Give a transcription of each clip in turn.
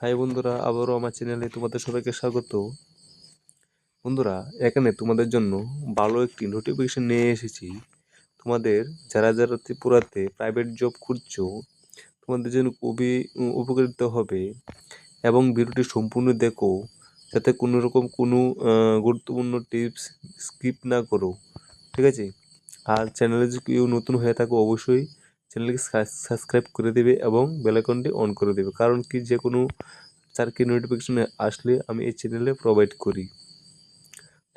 High বন্ধুরা, আবারও আমার চ্যানেলে তোমাদের সবাইকে স্বাগত। বন্ধুরা, এখানে তোমাদের জন্য ভালো একটি নোটিফিকেশন নিয়ে এসেছি। তোমাদের যারা যারা ত্রিপুরাতে প্রাইভেট জব খুঁজছো, তোমাদের জন্য খুবই উপকৃত হবে এবং ভিডিওটি সম্পূর্ণ দেখো, যাতে কোনো রকম কোনো গুরুত্বপূর্ণ টিপস স্কিপ না করো। ঠিক আছে? আর চ্যানেলে যদি কেউ নতুন হয়ে থাকো, অবশ্যই চ্যানেলকে সাবস্ক্রাইব করে দেবে এবং বেলাইকনটি অন করে দেবে। কারণ কি? যে কোনো চারকি নোটিফিকেশন আসলে আমি এই চ্যানেলে প্রোভাইড করি।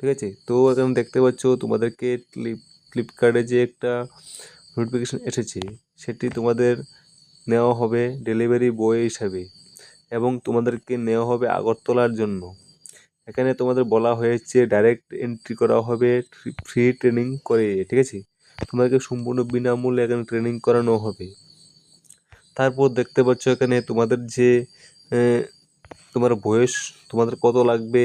ঠিক আছে? তো এখন দেখতে পাচ্ছ তোমাদেরকে ফ্লিপ ফ্লিপকার্টে যে একটা নোটিফিকেশন এসেছে, সেটি তোমাদের নেওয়া হবে ডেলিভারি বয় হিসাবে এবং তোমাদেরকে নেওয়া হবে আগরতলার জন্য। এখানে তোমাদের বলা হয়েছে ডাইরেক্ট এন্ট্রি করা হবে ফ্রি ট্রেনিং করে। ঠিক আছে? তোমাদেরকে সম্পূর্ণ বিনামূল্যে এখানে ট্রেনিং করানো হবে। তারপর দেখতে পাচ্ছ এখানে তোমাদের যে তোমার বয়স, তোমাদের কত লাগবে,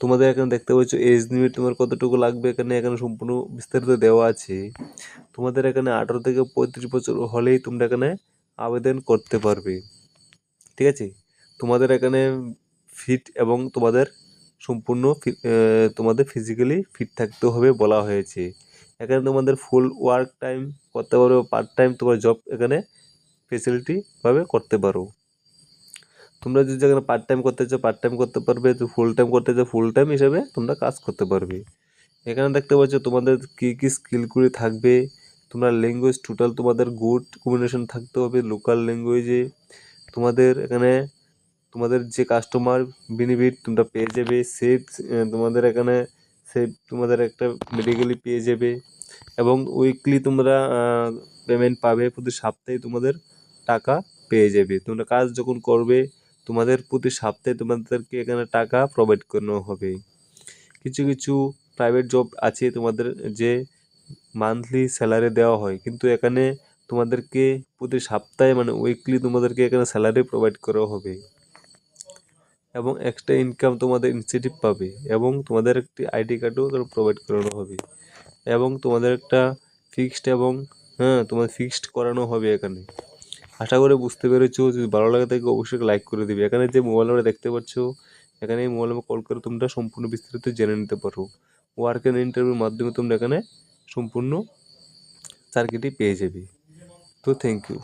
তোমাদের এখানে দেখতে পাচ্ছ এজ লিমিট তোমার কতটুকু লাগবে, এখানে এখানে সম্পূর্ণ বিস্তারিত দেওয়া আছে। তোমাদের এখানে আঠারো থেকে পঁয়ত্রিশ বছর হলেই তোমরা এখানে আবেদন করতে পারবে। ঠিক আছে? তোমাদের এখানে ফিট এবং তোমাদের সম্পূর্ণ তোমাদের ফিজিক্যালি ফিট থাকতে হবে বলা হয়েছে। এখানে তোমাদের ফুল ওয়ার্ক টাইম করতে পারো পার্ট টাইম তোমার জব এখানে ফেসিলিটি ভাবে করতে পারো। তোমরা যদি এখানে পার্ট টাইম করতে চাও পার্ট টাইম করতে পারবে ফুল টাইম করতে চাও ফুল টাইম হিসাবে তোমরা কাজ করতে পারবে। এখানে দেখতে পাচ্ছ তোমাদের কী কী স্কিলগুলি থাকবে, তোমরা ল্যাঙ্গুয়েজ টোটাল তোমাদের গুড কম্বিনেশন থাকতে হবে লোকাল ল্যাঙ্গুয়েজে তোমাদের এখানে তোমাদের যে কাস্টমার বেনিফিট তোমরা পেয়ে যাবে সেভ তোমাদের এখানে সেভ তোমাদের একটা মেডিকেলি পেয়ে যাবে এবং উইকলি তোমরা পেমেন্ট পাবে প্রতি সপ্তাহে তোমাদের টাকা পেয়ে যাবে। তোমরা কাজ যখন করবে, তোমাদের প্রতি সপ্তাহে তোমাদেরকে এখানে টাকা প্রোভাইড করানো হবে। কিছু কিছু প্রাইভেট জব আছে তোমাদের যে মান্থলি স্যালারি দেওয়া হয়, কিন্তু এখানে তোমাদেরকে প্রতি সপ্তাহে মানে উইকলি তোমাদেরকে এখানে স্যালারি প্রোভাইড করা হবে। এবং এক্সট্রা ইনকাম তোমাদের ইনসেন্টিভ পাবে এবং তোমাদের একটি আইডি কার্ডও প্রোভাইড করানো হবে এবং তোমাদের একটা ফিক্সড এবং হ্যাঁ তোমাদের ফিক্সড করানো হবে এখানে। আশা করে বুঝতে পেরেছ, যদি ভালো লাগে থাকে অবশ্যই লাইক করে দিবে। এখানে যে মোবাইল নাম্বার দেখতে পাচ্ছ, এখানে এই মোবাইল নাম্বার কল করে তোমরা সম্পূর্ণ বিস্তারিত জেনে নিতে পারো। ওয়ার্ক অ্যান্ড ইন্টারভিউর মাধ্যমে তোমরা এখানে সম্পূর্ণ চাকরিটি পেয়ে যাবে। তো থ্যাংক ইউ